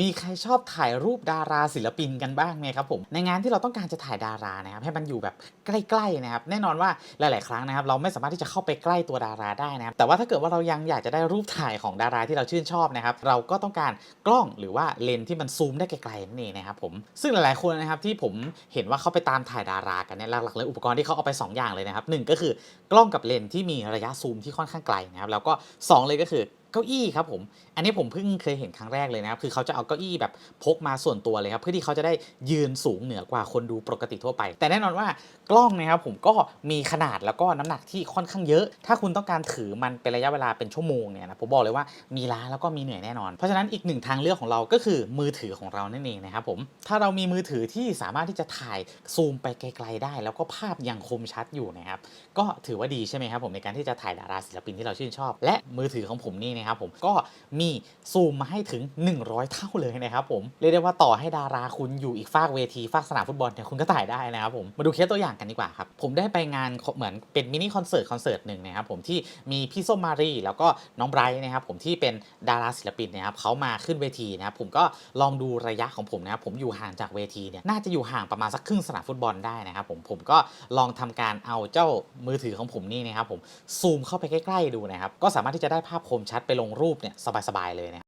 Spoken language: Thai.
มีใครชอบถ่ายรูปดาราศิลปินกันบ้างไหมครับผมในงานที่เราต้องการจะถ่ายดารานะครับให้มันอยู่แบบใกล้ๆนะครับแน่นอนว่าหลาย ๆ ครั้งนะครับ เราไม่สามารถที่จะเข้าไปใกล้ตัวดาราได้นะครับแต่ว่าถ้าเกิดว่าเรายังอยากจะได้รูปถ่ายของดาราที่เราชื่นชอบนะครับเราก็ต้องการกล้องหรือว่าเลนส์ที่มันซูมได้ไกลๆนั่นเองนะครับผมซึ่งหลายๆคนนะครับที่ผมเห็นว่าเขาไปตามถ่ายดารากันเนี่ยหลักๆเลยอุปกรณ์ที่เขาเอาไปสองอย่างเลยนะครับหนึ่งก็คือกล้องกับเลนส์ที่มีระยะซูมที่ค่อนข้างไกลนะครับแล้วก็สองเลยก็คือ ก้าอี้ครับผม อันนี้ผมเพิ่งเคยเห็นครั้งแรกเลยนะครับ คือเขาจะเอาเก้าอี้แบบพกมาส่วนตัวเลยครับ เพื่อที่เขาจะได้ยืนสูงเหนือกว่าคนดูปกติทั่วไป แต่แน่นอนว่ากล้องนะครับผมก็มีขนาดแล้วก็น้ำหนักที่ค่อนข้างเยอะ ถ้าคุณต้องการถือมันเป็นระยะเวลาเป็นชั่วโมงเนี่ยนะผมบอกเลยว่ามีล้าแล้วก็มีเหนื่อยแน่นอน เพราะฉะนั้นอีกหนึ่งทางเลือกของเราก็คือมือถือของเรานั่นเองนะครับผม ถ้าเรามีมือถือที่สามารถที่จะถ่ายซูมไปไกล ๆ ได้ แล้วก็ภาพยังคมชัดอยู่นะครับ ก็ถือว่าดีใช่ไหมครับผมในการที่จะถ่ายดาราศิลปินที่เราชื่นชอบ และมือถือของผมนี่นะครับผมก็มีซูมมาให้ถึง 100 เท่าเลยนะครับผมเรียกได้ว่าต่อให้ดาราคุณอยู่อีกฝากเวทีฝากสนามฟุตบอลเนี่ยคุณก็ถ่ายได้นะครับผมมาดูเคสตัวอย่างกันดีกว่าครับผมได้ไปงานเหมือนเป็นมินิคอนเสิร์ตคอนเสิร์ตหนึ่งนะครับผมที่มีพี่ส้มมารีแล้วก็น้องไบรท์นะครับผมที่เป็นดาราศิลปินนะครับเขามาขึ้นเวทีนะครับผมก็ลองดูระยะของผมนะครับผมอยู่ห่างจากเวทีเนี่ยน่าจะอยู่ห่างประมาณสักครึ่งสนามฟุตบอลได้นะครับผมผมก็ลองทำการเอาเจ้ามือถือของผมนี่นะครับผมซูมเข้าไปใกล้ๆดูนะครับก็สามารถที่จะได้ภาพคมชัดไปลงรูปเนี่ยสบายๆเลยนะครับ